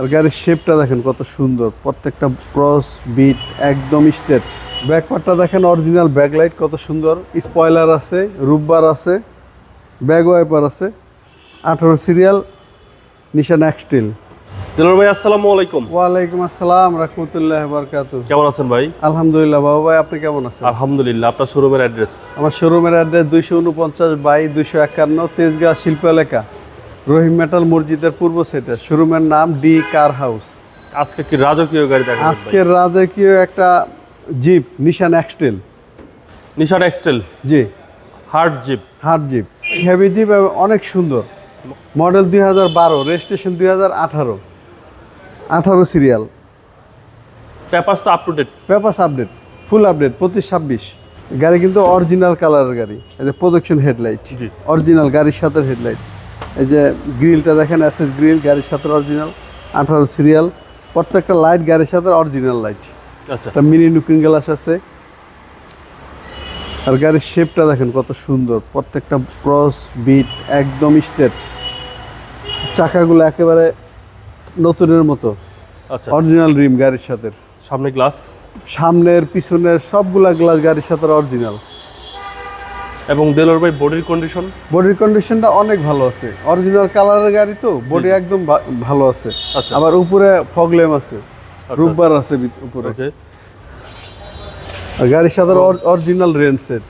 আর গাড়ির শেপটা দেখেন কত সুন্দর। প্রত্যেকটা ক্রস বিট একদম স্টেট ব্যাকপার্টটা দেখেন অরিজিনাল ব্যাকলাইট কত সুন্দর। স্পয়লার আছে রুববার আছে ব্যাগ ওয়াইপার আছে আঠারো সিরিয়াল নিশান এক্সটিল দিলর ভাই আসসালামু আলাইকুম। ওয়ালাইকুম আসসালাম রহমতুল্লাহ বরকাত কেমন আছেন ভাই? আলহামদুলিল্লাহ বাবা ভাই আপনি কেমন আছেন? আলহামদুলিল্লাহ আপনার শোরুমের অ্যাড্রেস আমার শোরুমের অ্যাড্রেস দুইশো উনপঞ্চাশ বাই দুইশো একান্ন তেজগাঁ শিল্প এলাকা। রহিম মেটাল মসজিদের পূর্ব সেটে শোরুমের নাম ডি কার হাউস। আজকে কি রাজকীয় গাড়ি দেখা আজকে আজকের রাজকীয় একটা jeep Nissan X Trail Nissan X Trail জি। Hard jeep hard jeep heavy jeep অনেক সুন্দর। মডেল দুই হাজার বারো রেজিস্ট্রেশন দুই হাজার আঠারো। আঠারো সিরিয়াল পেপারস তো up to date paper update full update পঁচিশ ছাব্বিশ। গাড়ি কিন্তু অরিজিনাল কালারের গাড়ি। Production headlight. অরিজিনাল গাড়ির সাথে হেডলাইট এই যে গ্রিলটা দেখেন এসএস গ্রিল গাড়ির সাথে অরিজিনাল আঠারো সিরিয়াল প্রত্যেকটা লাইট গাড়ির সাথে অরিজিনাল লাইট আচ্ছা। একটা মিনি লুকিং গ্লাস আছে। আর গাড়ির শেপটা দেখেন কত সুন্দর প্রত্যেকটা ক্রস বিট একদম স্টেট চাকাগুলো একেবারে নতুনের মতো। আচ্ছা। অরিজিনাল রিম গাড়ির সাথে। সামনে গ্লাস সামনের পিছনের সবগুলা গ্লাস গাড়ির সাথে অরিজিনাল এবং দেলোর ভাই বডির কন্ডিশন বডির কন্ডিশনটা অনেক ভালো আছে। অরিজিনাল কালারের গাড়ি তো বডি একদম ভালো আছে। আচ্ছা। আবার উপরে ফগলেম আছে। রুববার আছে উপরে। ওকে। আর গাড়ির সাথে অরিজিনাল রেন সেট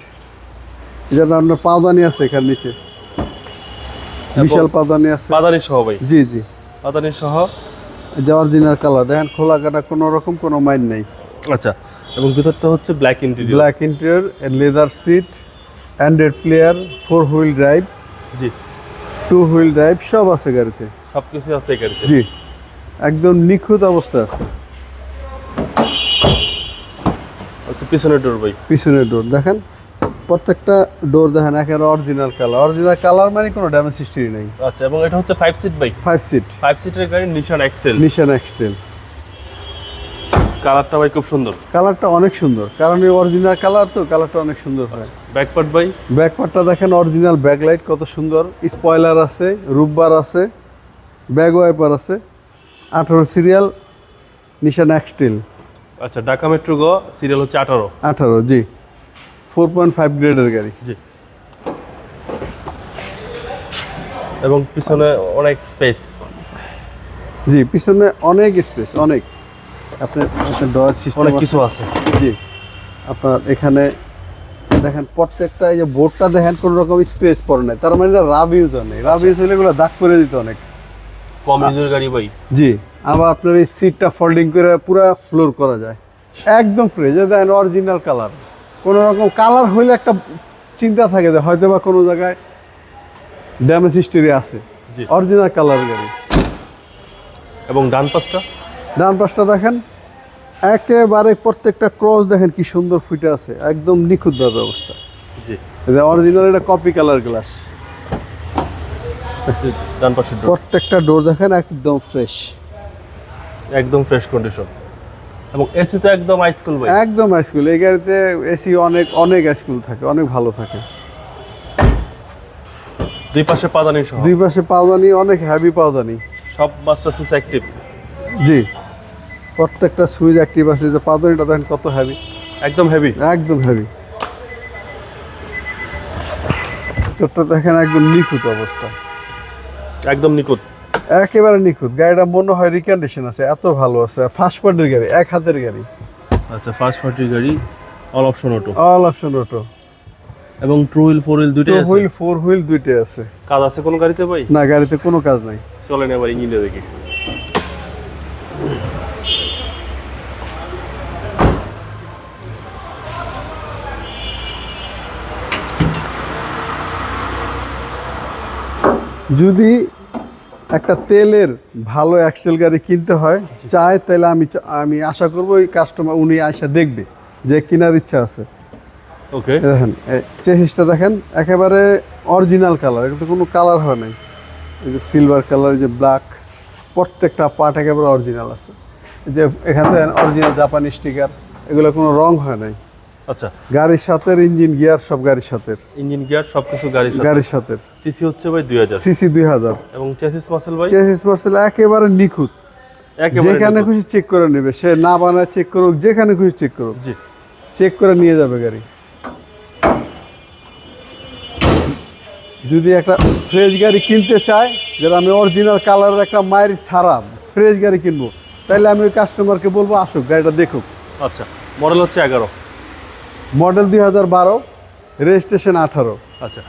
যেটা আপনার পাদানি আছে এখানে নিচে। বিশাল পাদানি আছে। পাদানি সহ ভাই? জি জি। পাদানি সহ? এই যে অরিজিনাল কালার দেখেন খোলা কাটা কোনো রকম কোনো মাইন নেই। আচ্ছা। এবং ভিতরটা হচ্ছে black interior black interior leather seat android player four wheel drive জি। টু হুইল ড্রাইভ সব আছে গাড়িতে। সব কিছু আছে গাড়িতে। জি। একদম নিখুঁত অবস্থা আছে। আচ্ছা পিছনের ডোর ভাই। পিছনের ডোর দেখেন প্রত্যেকটা ডোর দেখেন একেবারে অরিজিনাল কালার অরিজিনাল কালার মানে কোনো ড্যামেজ হিস্ট্রি নেই। আচ্ছা এবং এটা হচ্ছে five seat bike five seat five সিটের গাড়ি নিশান এক্সটেল নিশান এক্সটেল কালারটা ভাই খুব সুন্দর। কালারটা অনেক সুন্দর। কারণ এই অরিজিনাল কালার তো কালারটা অনেক সুন্দর হয়। ব্যাকপার্ট ভাই? ব্যাক পার্টটা দেখেন অরিজিনাল ব্যাকলাইট কত সুন্দর। স্পয়লার আছে রুববার আছে ব্যাগ ওয়াইপার আছে আঠারো সিরিয়াল নিশান এক্সটেল আচ্ছা ঢাকা মেট্রো গ সিরিয়াল হচ্ছে আঠারো। আঠারো জি। ফোর পয়েন্ট ফাইভ গ্রেডের গাড়ি। জি। এবং পিছনে অনেক স্পেস জি পিছনে অনেক স্পেস অনেক। আপনার আপনার ডয়ার সিস্টেম অনেক কিছু আছে। জি। আপনার এখানে দেখেন প্রত্যেকটা এই যে বোর্ডটা দেখেন কোনো রকম স্পেস পড়ে নাই। তার মানে রাব ইউজ নেই। রাব ইউজ হলে এগুলো দাগ করে দিত অনেক। কম ইউজের গাড়ি ভাই। জি। আবার আপনার এই সিটটা ফোল্ডিং করে পুরো ফ্লোর করা যায়। একদম ফ্রেশ দেখেন অরিজিনাল কালার কোনো রকম কালার হইলে একটা চিন্তা থাকে যে হয়তো বা কোনো জায়গায় ড্যামেজ হিস্টরি আছে। অরিজিনাল কালার গাড়ি। এবং ডান পাশটা? ডান পাশটা দেখেন একেবারে প্রত্যেকটা ক্রস দেখেন কি সুন্দর ফুটে আছে একদম নিখুঁতভাবে অবস্থা। জি। অরিজিনাল এটা কপি কালার গ্লাস ডান ডোর প্রত্যেকটা ডোর দেখেন একদম ফ্রেশ একদম ফ্রেশ কন্ডিশন এবং এসি তো একদম হাইস্কুল ভাই একদম স্কুল এই গাড়িতে এসি অনেক অনেক স্কুল থাকে অনেক ভালো থাকে। দুই পাশে পাদানি সহ। দুই পাশে পাওদানি অনেক হ্যাভি পাওদানি সব মাস্টার সুইচ অ্যাক্টিভ জি। প্রত্যেকটা সুইচ অ্যাক্টিভ আছে যে পাওদানিটা দেখেন কত হ্যাভি একদম হেভি একদম হ্যাভি ভিতরটা দেখেন একদম নিখুঁত অবস্থা। একদম নিখুঁত। একেবারে নিখুঁত। গাড়িটা মনে হয় রিকন্ডিশন আছে এত ভালো আছে। ফার্স্ট পার্টির গাড়ি এক হাতের গাড়ি। আচ্ছা ফার্স্ট পার্টির গাড়ি all option auto all option auto এবং টু হুইল ফোর হুইল দুইটাই আছে? হুইল ফোর হুইল দুইটাই আছে। কাজ আছে কোন গাড়িতে ভাই? না গাড়িতে কোনো কাজ নাই। চলেন এবার ইঞ্জিনে দেখি। যদি একটা তেলের ভালো অ্যাক্সেল গাড়ি কিনতে হয় চায় তাহলে আমি আমি আশা করব ওই কাস্টমার উনি আসা দেখবে যে কেনার ইচ্ছা আছে। ওকে দেখেন চেসিসটা দেখেন একেবারে অরিজিনাল কালার এটা তো কোনো কালার হয় নাই। এই যে সিলভার কালার যে ব্ল্যাক প্রত্যেকটা পার্ট একেবারে অরিজিনাল আছে। যে এখানে অরিজিনাল জাপানি স্টিকার এগুলো কোনো রং হয় নাই। আচ্ছা। গাড়ির সাথে ইঞ্জিন গিয়ার সব গাড়ির সাথে ইঞ্জিন গিয়ার সবকিছু গাড়ির সাথে। গাড়ির সাথে সিসি হচ্ছে ভাই দুই হাজার। সিসি দুই হাজার। এবং চেসিস মাসেল ভাই? চেসিস পার্সেল একেবারে নিখুঁত। একেবারে যেখানে খুশি চেক করে নেবে। সে না বানায় চেক করুক যেখানে খুশি চেক করুক। জি। চেক করে নিয়ে যাবে গাড়ি। যদি একটা ফ্রেশ গাড়ি কিনতে চায় যেটা আমি অরিজিনাল কালারের একটা মায়ের ছাড়া ফ্রেশ গাড়ি কিনবো তাহলে আমি ওই কাস্টমারকে বলব আসুক গাড়িটা দেখুক। আচ্ছা মডেল হচ্ছে এগারো। মডেল দুই হাজার বারো রেজিস্ট্রেশন আঠারো। আচ্ছা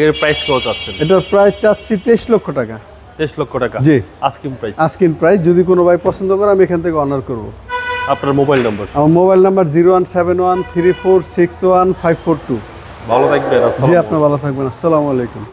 এর প্রাইস কত চাচ্ছেন? এটার প্রাইস চাচ্ছি তেইশ লক্ষ টাকা। তেইশ লক্ষ টাকা? জি। আস্কিন প্রাইস আস্কিন প্রাইস যদি কোনো ভাই পছন্দ করে আমি এখান থেকে অনার করব। আপনার মোবাইল নম্বর আমার mobile number zero one seven one three four six one five four two ভালো থাকবেন জি আপনার ভালো থাকবেন আসসালামু আলাইকুম।